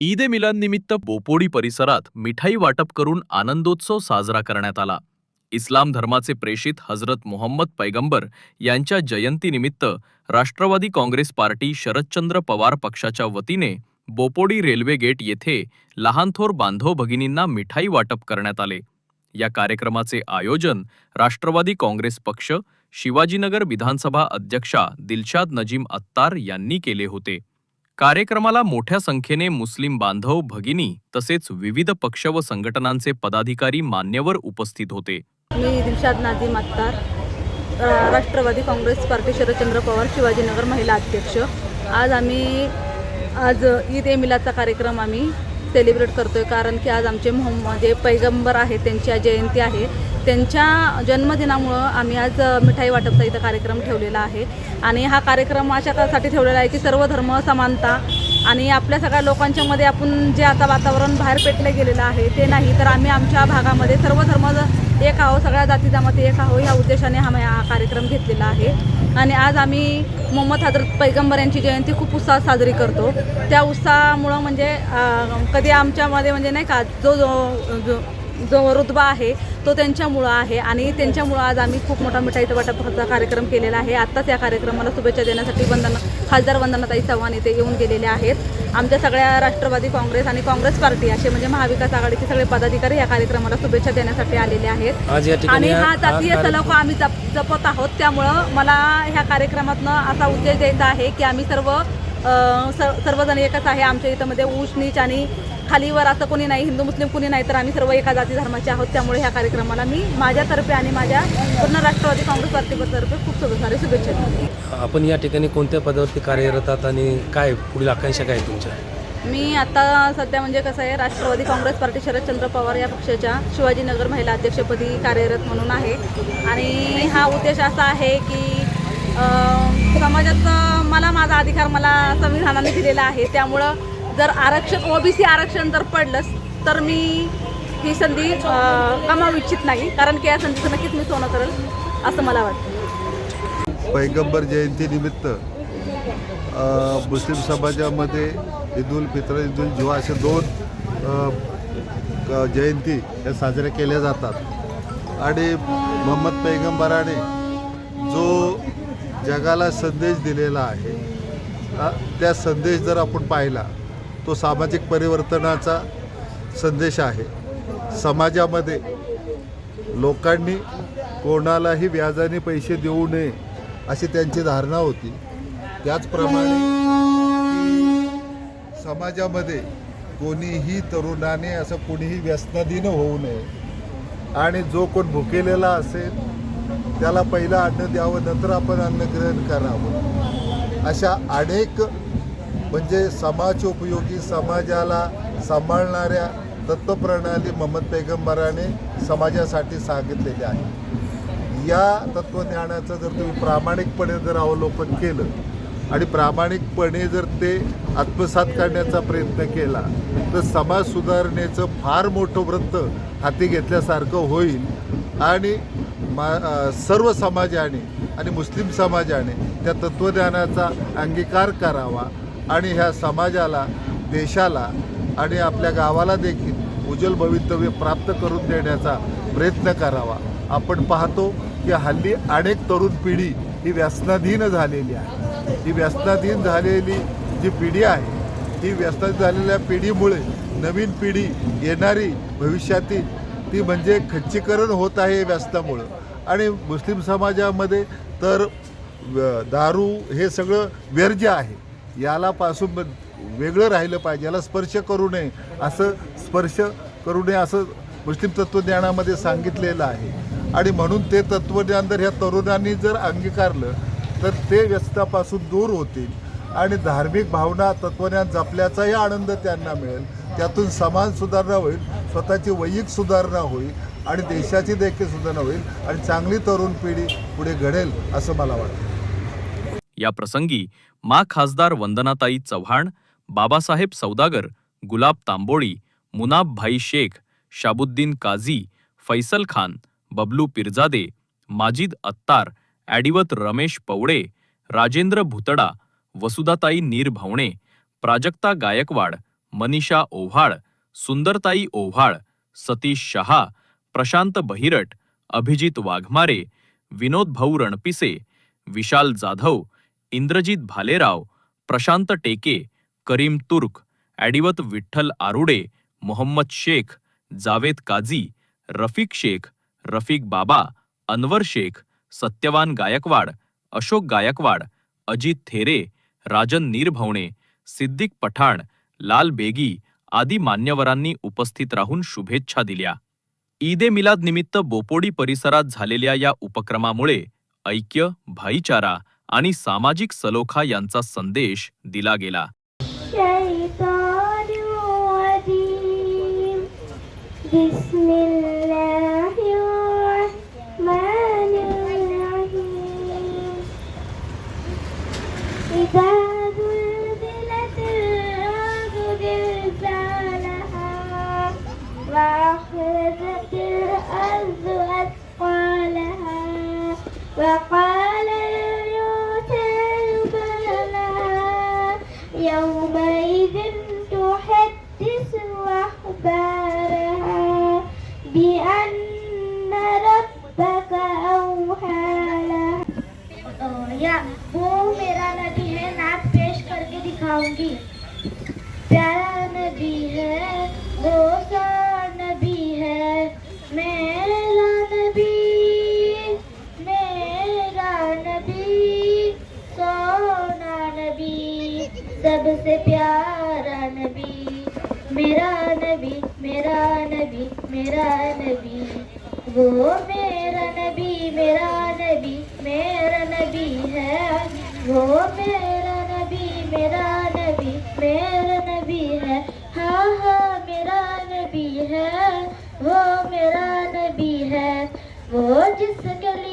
ईद ए मिलादनिमित्त बोपोडी परिसरात मिठाई वाटप करून आनंदोत्सव साजरा करण्यात आला. इस्लाम धर्माचे प्रेषित हजरत मोहम्मद पैगंबर यांच्या जयंतीनिमित्त राष्ट्रवादी काँग्रेस पार्टी शरदचंद्र पवार पक्षाच्या वतीने बोपोडी रेल्वे गेट येथे लहानथोर बांधव भगिनींना मिठाई वाटप करण्यात आले. या कार्यक्रमाचे आयोजन राष्ट्रवादी काँग्रेस पक्ष शिवाजीनगर विधानसभा अध्यक्षा दिलशाद नजीम अत्तार यांनी केले होते. कार्यक्रमाला मोठ्या संख्येने मुस्लिम बांधव भगिनी तसेच विविध पक्ष व संघटनांचे पदाधिकारी मान्यवर उपस्थित होते. मी दिलशाद नाझीम अत्तार राष्ट्रवादी काँग्रेस पार्टी शरदचंद्र पवार शिवाजीनगर महिला अध्यक्ष. आज आम्ही आज ईद ए मिलाचा कार्यक्रम आम्ही सेलिब्रेट करतोय कारण की आज आमचे मोहम्मद जे पैगंबर आहे त्यांची आज जयंती आहे. त्यांच्या जन्मदिनामुळं आम्ही आज मिठाई वाटपचा इथं कार्यक्रम ठेवलेला आहे. आणि हा कार्यक्रम अशासाठी ठेवलेला आहे की सर्व धर्म समानता आणि आपल्या सगळ्या लोकांच्या मध्ये आपण जे आता वातावरण बाहेर पेटले गेलेलं आहे ते नाही तर आम्ही आमच्या भागामध्ये सर्व धर्म एक आहो सगळ्या जाती जमाती एक आहो ह्या उद्देशाने हा हा कार्यक्रम घेतलेला आहे. आणि आज आम्ही मोहम्मद हजरत पैगंबर यांची जयंती खूप उत्साहात साजरी करतो. त्या उत्साहामुळं म्हणजे कधी आमच्यामध्ये म्हणजे नाही का जो जो जो जो रुतबा आहे तो त्यांच्यामुळं आहे आणि त्यांच्यामुळं आज आम्ही खूप मोठा मिठाईचा वाटपाचा कार्यक्रम केलेला आहे. आत्ताच या कार्यक्रमाला शुभेच्छा देण्यासाठी वंदना खासदार वंदनाताई चव्हाण इथे येऊन गेलेले आहेत. आमच्या सगळ्या राष्ट्रवादी काँग्रेस आणि काँग्रेस पार्टी असे म्हणजे महाविकास आघाडीचे सगळे पदाधिकारी या कार्यक्रमाला शुभेच्छा देण्यासाठी आलेले आहेत. आणि हा जातीय सलोख आम्ही जप जपत आहोत. त्यामुळं मला ह्या कार्यक्रमातनं असा उद्देश द्यायचा आहे की आम्ही सर्व सर्वजण एकच आहे. आमच्या इथं मध्ये ऊच नीच आणि खालीवर असं कोणी नाही हिंदू मुस्लिम कोणी नाही तर आम्ही सर्व एका जाती धर्माचे आहोत. त्यामुळे ह्या कार्यक्रमाला मी माझ्यातर्फे आणि माझ्या पूर्ण राष्ट्रवादी काँग्रेस पार्टीतर्फे खूप सारे शुभेच्छा आपण या ठिकाणी कोणत्या पदावरती कार्यरत आहात आणि काय पुढील आकांक्षा काय तुमच्या? मी आता सध्या म्हणजे कसं आहे राष्ट्रवादी काँग्रेस पार्टी शरदचंद्र पवार या पक्षाच्या शिवाजीनगर महिला अध्यक्षपदी कार्यरत म्हणून आहे. आणि हा उद्देश असा आहे की समाजात मला माझा अधिकार मला संविधानाने दिलेला आहे. त्यामुळं जर आरक्षण ओबीसी आरक्षण जर पडलंच तर मी ही संधी कमावू इच्छित नाही. कारण की या संधीचं नक्कीच मी सोनं करेल असं मला वाटतं. पैगंबर जयंतीनिमित्त मुस्लिम समाजामध्ये ईद उल फित्र ईद उल जुहा असे दोन जयंती या साजऱ्या केल्या जातात. आणि मोहम्मद पैगंबराने जो जगाला संदेश दिलेला आहे त्या संदेश जर आपण पाहिला तो सामाजिक परिवर्तनाचा संदेश आहे. समाजामध्ये लोकांनी कोणालाही व्याजाने पैसे देऊ नये अशी त्यांची धारणा होती. त्याचप्रमाणे समाजामध्ये कोणीही तरुणाने असं कोणीही व्यसनाधीन होऊ नये आणि जो कोण भुकेलेला असेल त्याला पहिलं अन्न द्यावं नंतर आपण अन्न ग्रहण करावं. अशा अनेक म्हणजे समाज उपयोगी समाजाला सांभाळणाऱ्या तत्वप्रणाली मोहम्मद पैगंबराने समाजासाठी सांगितलेली आहे या तत्वज्ञानाचं जर तुम्ही प्रामाणिकपणे जर अवलोकन केलं आणि प्रामाणिकपणे जर ते आत्मसात करण्याचा प्रयत्न केला तर समाज सुधारणेचं फार मोठं व्रत हाती घेतल्यासारखं होईल आणि मा सर्व समाजाने आणि मुस्लिम समाजाने त्या तत्त्वज्ञानाचा अंगीकार करावा. आणि ह्या समाजाला देशाला आणि आपल्या गावाला देखील उज्ज्वल भवितव्य प्राप्त करून देण्याचा प्रयत्न करावा. आपण पाहतो की हल्ली अनेक तरुण पिढी ही व्यसनाधीन झालेली आहे. ही व्यसनाधीन झालेली जी पिढी आहे ही व्यसनाधीन झालेल्या पिढीमुळे नवीन पिढी येणारी भविष्यातील ती म्हणजे खच्चीकरण होत आहे व्यसनामुळं. आणि मुस्लिम समाजामध्ये तर दारू हे सगळं वर्ज्य आहे. याला पासून वेगळं राहिलं पाहिजे याला स्पर्श करू नये. असं स्पर्श करू नये असं मुस्लिम तत्त्वज्ञानामध्ये सांगितलेलं आहे. आणि म्हणून ते तत्त्वज्ञान जर ह्या तरुणांनी जर अंगीकारलं तर ते व्यस्तापासून दूर होतील. आणि धार्मिक भावना तत्त्वज्ञान जपल्याचाही आनंद त्यांना मिळेल. त्यातून समाज सुधारणा होईल स्वतःची वैयिक सुधारणा होईल आणि देशाची देखील सुधारणा होईल आणि चांगली तरुण पिढी पुढे घडेल असं मला वाटतं. या प्रसंगी मा खासदार वंदनाताई चव्हाण बाबासाहेब सौदागर गुलाब तांबोळी मुनाबभाई शेख शाबुद्दीन काझी फैसल खान बबलू पिरजादे माजिद अत्तार ॲडिवत रमेश पवळे राजेंद्र भुतडा वसुदाताई नीर भवणे प्राजक्ता गायकवाड मनीषा ओव्हाळ सुंदरताई ओव्हाळ सतीश शहा प्रशांत बहिरट अभिजित वाघमारे विनोद भाऊ रणपिसे विशाल जाधव इंद्रजित भालेराव प्रशांत टेके करीम तुर्क ॲडिवत विठ्ठल आरुडे मोहम्मद शेख जावेद काझी रफिक शेख रफिक बाबा अनवर शेख सत्यवान गायकवाड अशोक गायकवाड अजित थेरे राजन नीरभवणे सिद्दीक पठाण लाल बेगी आदी मान्यवरांनी उपस्थित राहून शुभेच्छा दिल्या. ईदे मिलाद निमित्त बोपोडी परिसरात झालेल्या या उपक्रमामुळे ऐक्य भाईचारा आणि सामाजिक सलोखा यांचा संदेश दिला गेला الشيطان الرجيم بسم الله या वो मेरा नबी है नाच पेश करके दिखाऊँगी। प्यारा नबी है वो सा नबी है मेरा नबी मेरा नबी सोना नबी सबसे प्यारा नबी मेरा नबी मेरा नबी मेरा नबी वो मेरा नबी मेरा नबी मेरा नबी वो मेरा नबी मेरा नबी मेरा नबी है। हाँ हाँ मेरा नबी है। वो मेरा नबी है। वो जिसके लिए